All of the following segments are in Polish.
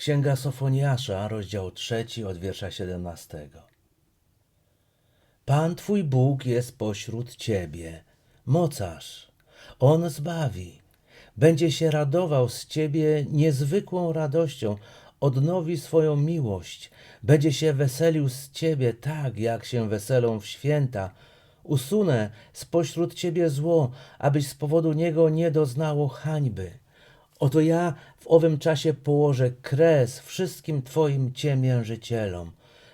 Księga Sofoniasza, rozdział trzeci, od wiersza 17. Pan Twój Bóg jest pośród Ciebie, mocarz. On zbawi. Będzie się radował z Ciebie niezwykłą radością, odnowi swoją miłość. Będzie się weselił z Ciebie tak, jak się weselą w święta. Usunę spośród Ciebie zło, abyś z powodu niego nie doznało hańby. Oto ja w owym czasie położę kres wszystkim Twoim ciemiężycielom.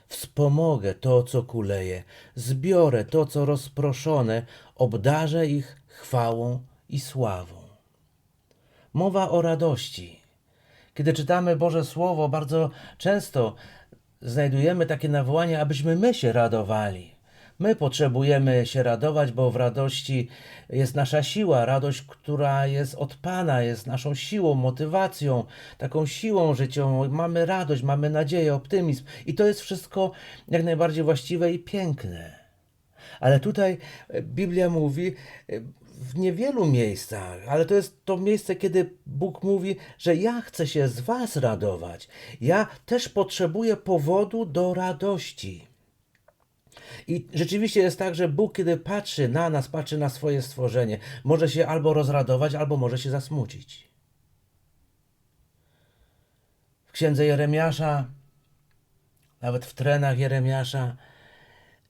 Wspomogę to, co kuleje, zbiorę to, co rozproszone, obdarzę ich chwałą i sławą. Mowa o radości. Kiedy czytamy Boże Słowo, bardzo często znajdujemy takie nawołanie, abyśmy my się radowali. My potrzebujemy się radować, bo w radości jest nasza siła, radość, która jest od Pana, jest naszą siłą, motywacją, taką siłą życiową. Mamy radość, mamy nadzieję, optymizm i to jest wszystko jak najbardziej właściwe i piękne. Ale tutaj e, Biblia mówi e, w niewielu miejscach, ale to jest to miejsce, kiedy Bóg mówi, że ja chcę się z Was radować. Ja też potrzebuję powodu do radości. I rzeczywiście jest tak, że Bóg, kiedy patrzy na nas, patrzy na swoje stworzenie, może się albo rozradować, albo może się zasmucić. W księdze Jeremiasza, nawet w trenach Jeremiasza,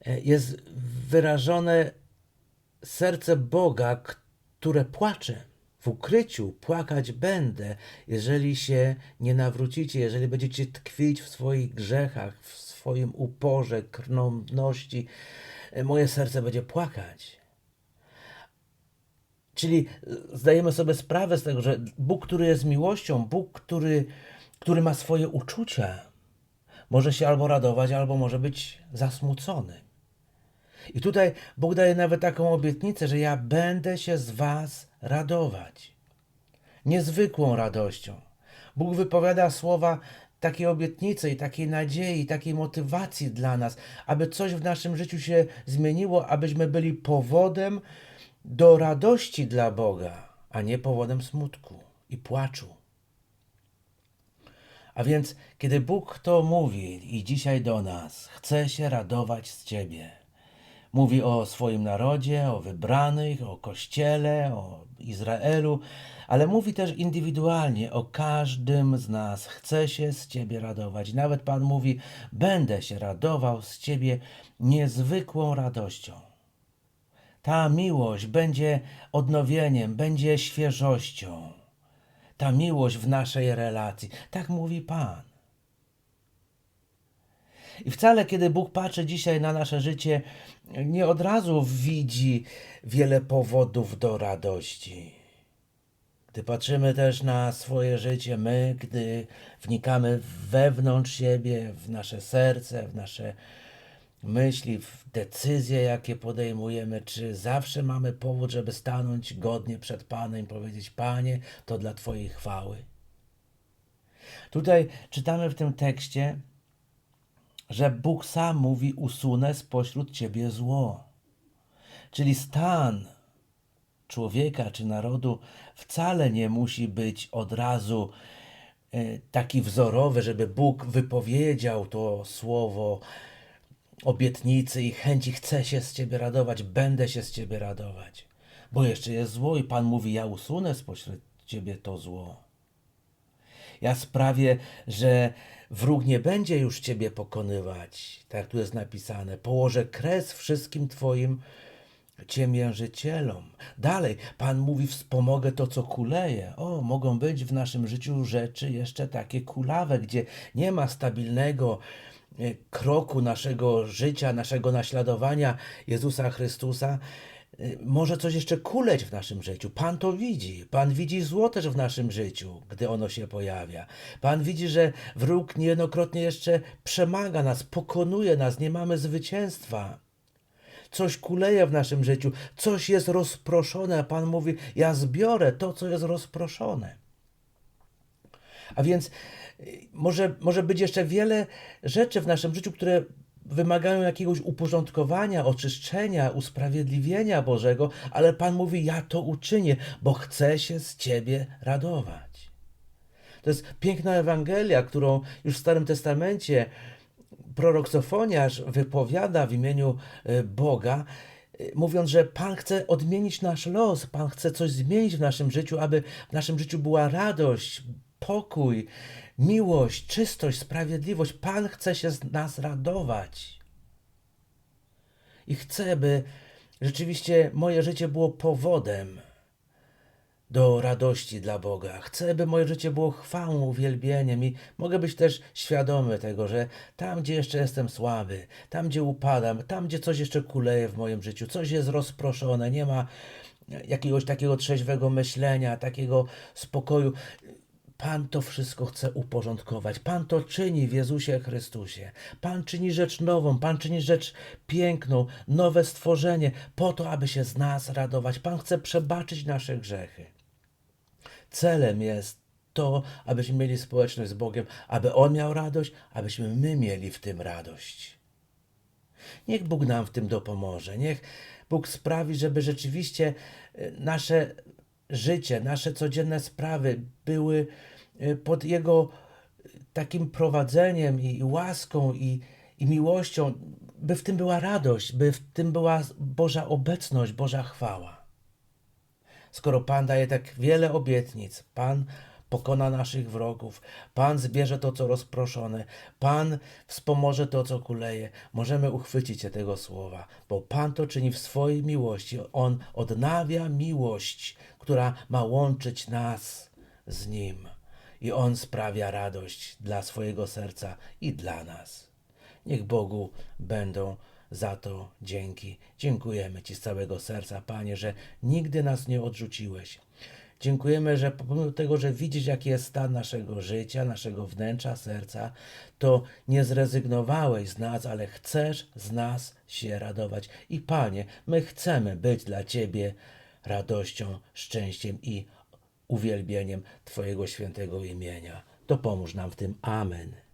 e, jest wyrażone serce Boga, które płacze. W ukryciu płakać będę, jeżeli się nie nawrócicie, jeżeli będziecie tkwić w swoich grzechach, w swoim uporze, krnąbności. E, Moje serce będzie płakać. Czyli e, zdajemy sobie sprawę z tego, że Bóg, który jest miłością, Bóg, który, który ma swoje uczucia, może się albo radować, albo może być zasmucony. I tutaj Bóg daje nawet taką obietnicę, że ja będę się z Was radować. Niezwykłą radością. Bóg wypowiada słowa takiej obietnicy i takiej nadziei, takiej motywacji dla nas, aby coś w naszym życiu się zmieniło, abyśmy byli powodem do radości dla Boga, a nie powodem smutku i płaczu. A więc, kiedy Bóg to mówi i dzisiaj do nas, chce się radować z Ciebie. Mówi o swoim narodzie, o wybranych, o Kościele, o Izraelu, ale mówi też indywidualnie o każdym z nas. Chce się z Ciebie radować. Nawet Pan mówi: Będę się radował z Ciebie niezwykłą radością. Ta miłość będzie odnowieniem, będzie świeżością. Ta miłość w naszej relacji. Tak mówi Pan. I wcale, kiedy Bóg patrzy dzisiaj na nasze życie, nie od razu widzi wiele powodów do radości. Gdy patrzymy też na swoje życie, my, gdy wnikamy wewnątrz siebie, w nasze serce, w nasze myśli, w decyzje, jakie podejmujemy, czy zawsze mamy powód, żeby stanąć godnie przed Panem i powiedzieć: Panie, to dla Twojej chwały. Tutaj czytamy w tym tekście, że Bóg sam mówi: Usunę spośród ciebie zło. Czyli stan człowieka czy narodu wcale nie musi być od razu e, taki wzorowy, żeby Bóg wypowiedział to słowo obietnicy i chęci: Chcę się z ciebie radować, będę się z ciebie radować. Bo jeszcze jest zło, i Pan mówi: Ja usunę spośród ciebie to zło. Ja sprawię, że wróg nie będzie już ciebie pokonywać, tak tu jest napisane. Położę kres wszystkim twoim ciemiężycielom. Dalej, Pan mówi, wspomogę to, co kuleje. O, mogą być w naszym życiu rzeczy jeszcze takie kulawe, gdzie nie ma stabilnego e, kroku naszego życia, naszego naśladowania Jezusa Chrystusa może coś jeszcze kuleć w naszym życiu. Pan to widzi. Pan widzi zło też w naszym życiu, gdy ono się pojawia. Pan widzi, że wróg niejednokrotnie jeszcze przemaga nas, pokonuje nas, nie mamy zwycięstwa. Coś kuleje w naszym życiu, coś jest rozproszone, a Pan mówi: Ja zbiorę to, co jest rozproszone. A więc y, może, może być jeszcze wiele rzeczy w naszym życiu, które wymagają jakiegoś uporządkowania, oczyszczenia, usprawiedliwienia Bożego, ale Pan mówi: Ja to uczynię, bo chcę się z Ciebie radować. To jest piękna Ewangelia, którą już w Starym Testamencie prorok Sofoniarz wypowiada w imieniu e, Boga, e, mówiąc, że Pan chce odmienić nasz los, Pan chce coś zmienić w naszym życiu, aby w naszym życiu była radość, pokój, miłość, czystość, sprawiedliwość. Pan chce się z nas radować. I chce, by rzeczywiście moje życie było powodem do radości dla Boga. Chcę, by moje życie było chwałą, uwielbieniem i mogę być też świadomy tego, że tam, gdzie jeszcze jestem słaby, tam, gdzie upadam, tam, gdzie coś jeszcze kuleje w moim życiu, coś jest rozproszone, nie ma jakiegoś takiego trzeźwego myślenia, takiego spokoju. Pan to wszystko chce uporządkować. Pan to czyni w Jezusie Chrystusie. Pan czyni rzecz nową, Pan czyni rzecz piękną, nowe stworzenie, po to, aby się z nas radować. Pan chce przebaczyć nasze grzechy. Celem jest to, abyśmy mieli społeczność z Bogiem, aby On miał radość, abyśmy my mieli w tym radość. Niech Bóg nam w tym dopomoże. Niech Bóg sprawi, żeby rzeczywiście e, nasze życie, nasze codzienne sprawy były e, pod Jego e, takim prowadzeniem i łaską i, i miłością, by w tym była radość, by w tym była Boża obecność, Boża chwała. Skoro Pan daje tak wiele obietnic, Pan pokona naszych wrogów, Pan zbierze to, co rozproszone, Pan wspomoże to, co kuleje, możemy uchwycić się tego słowa, bo Pan to czyni w swojej miłości. On odnawia miłość, która ma łączyć nas z Nim. I On sprawia radość dla swojego serca i dla nas. Niech Bogu będą za to dzięki. Dziękujemy Ci z całego serca, Panie, że nigdy nas nie odrzuciłeś. Dziękujemy, że pomimo tego, że widzisz, jaki jest stan naszego życia, naszego wnętrza, serca, to nie zrezygnowałeś z nas, ale chcesz z nas się radować. I Panie, my chcemy być dla Ciebie radością, szczęściem i uwielbieniem Twojego świętego imienia. To pomóż nam w tym. Amen.